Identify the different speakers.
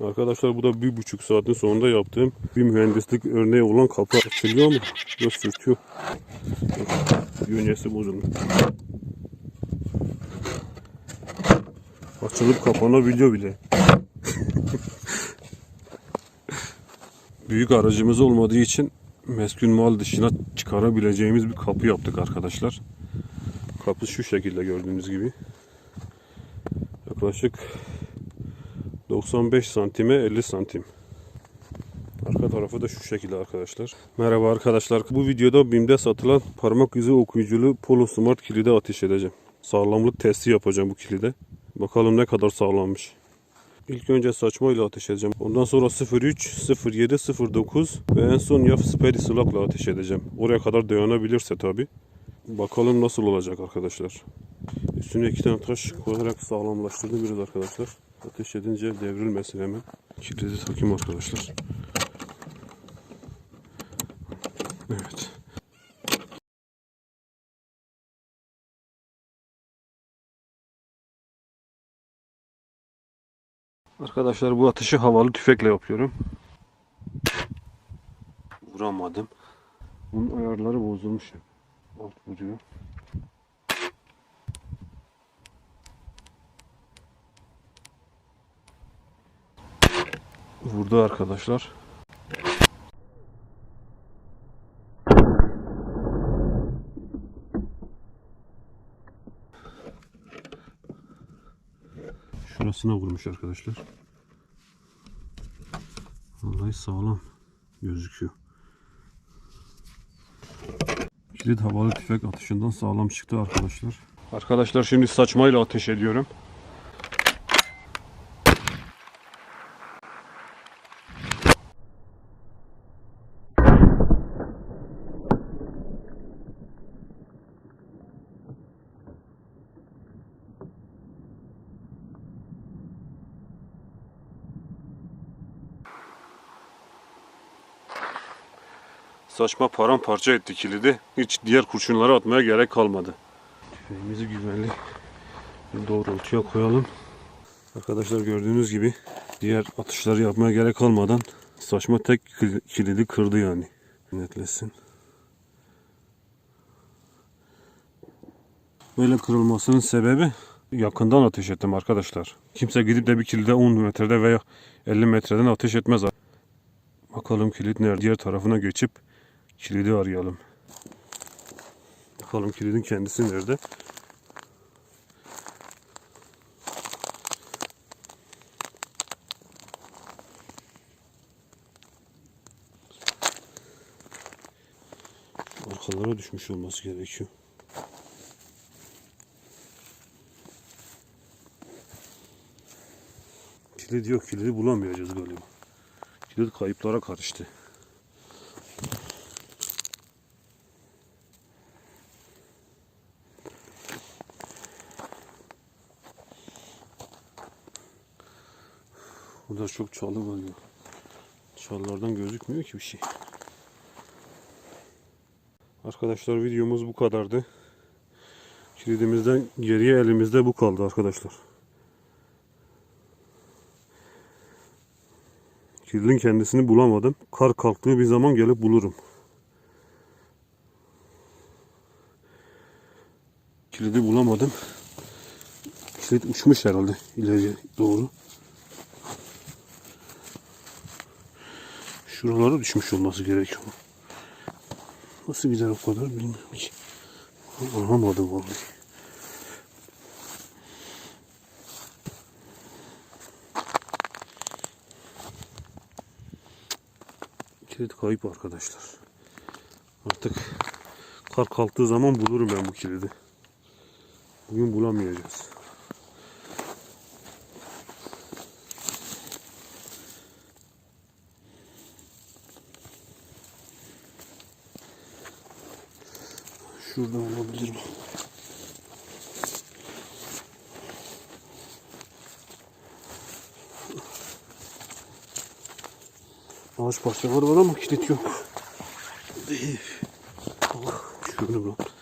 Speaker 1: Arkadaşlar bu da bir buçuk saatin sonunda yaptığım bir mühendislik örneği olan kapı açılıyor ama biraz sürtüyor. Yönyesi bozulmuş. Açılıp kapanabiliyor bile. Büyük aracımız olmadığı için meskun mal dışına çıkarabileceğimiz bir kapı yaptık arkadaşlar. Kapı şu şekilde gördüğünüz gibi. Yaklaşık 95 santime 50 santim. Arka tarafı da şu şekilde arkadaşlar. Merhaba arkadaşlar. Bu videoda BİM'de satılan parmak izi okuyuculu Polo Smart kilide ateş edeceğim. Sağlamlık testi yapacağım bu kilide. Bakalım ne kadar sağlammış. İlk önce saçma ile ateş edeceğim. Ondan sonra 03, 07, 09 ve en son yaf speri slug'la ateş edeceğim. Oraya kadar dayanabilirse tabi. Bakalım nasıl olacak arkadaşlar. Üstüne iki tane taş koyarak sağlamlaştırdım biraz arkadaşlar. Ateş edince devrilmesin hemen. Kilidi takayım arkadaşlar. Evet. Arkadaşlar bu atışı havalı tüfekle yapıyorum. Vuramadım. Bunun ayarları bozulmuş. Alt vuruyor. Vurdu arkadaşlar. Şurasına vurmuş arkadaşlar. Vallahi sağlam gözüküyor. Kilit havalı tüfek atışından sağlam çıktı arkadaşlar. Arkadaşlar şimdi saçmayla ateş ediyorum. Saçma paramparça etti kilidi. Hiç diğer kurşunları atmaya gerek kalmadı. Tüfeğimizi güvenli doğrultuya koyalım. Arkadaşlar gördüğünüz gibi diğer atışları yapmaya gerek kalmadan saçma tek kil- kilidi kırdı yani. Netlesin. Böyle kırılmasının sebebi yakından ateş ettim arkadaşlar. Kimse gidip de bir kilide 10 metrede veya 50 metreden ateş etmez. Bakalım kilit nerede? Diğer tarafına geçip kilidi arayalım. Bakalım kilidin kendisi nerede? Arkalara düşmüş olması gerekiyor. Kilit yok. Kilidi bulamayacağız galiba. Kilit kayıplara karıştı. Burada çok çalı var ya. Çalılardan gözükmüyor ki bir şey. Arkadaşlar videomuz bu kadardı. Kilidimizden geriye elimizde bu kaldı arkadaşlar. Kilidin kendisini bulamadım. Kar kalktığı bir zaman gelip bulurum. Kilidi bulamadım. Kilit uçmuş herhalde ileriye doğru. Şuralara düşmüş olması gerekiyor. Nasıl gider o kadar bilmiyorum ki. Anlamadım vallahi. Kilit kayıp arkadaşlar. Artık kar kalktığı zaman bulurum ben bu kilidi. Bugün bulamayacağız. Şurada olabilir mi? Ağaç parçaları var ama kilit yok. Allah şunu bırak.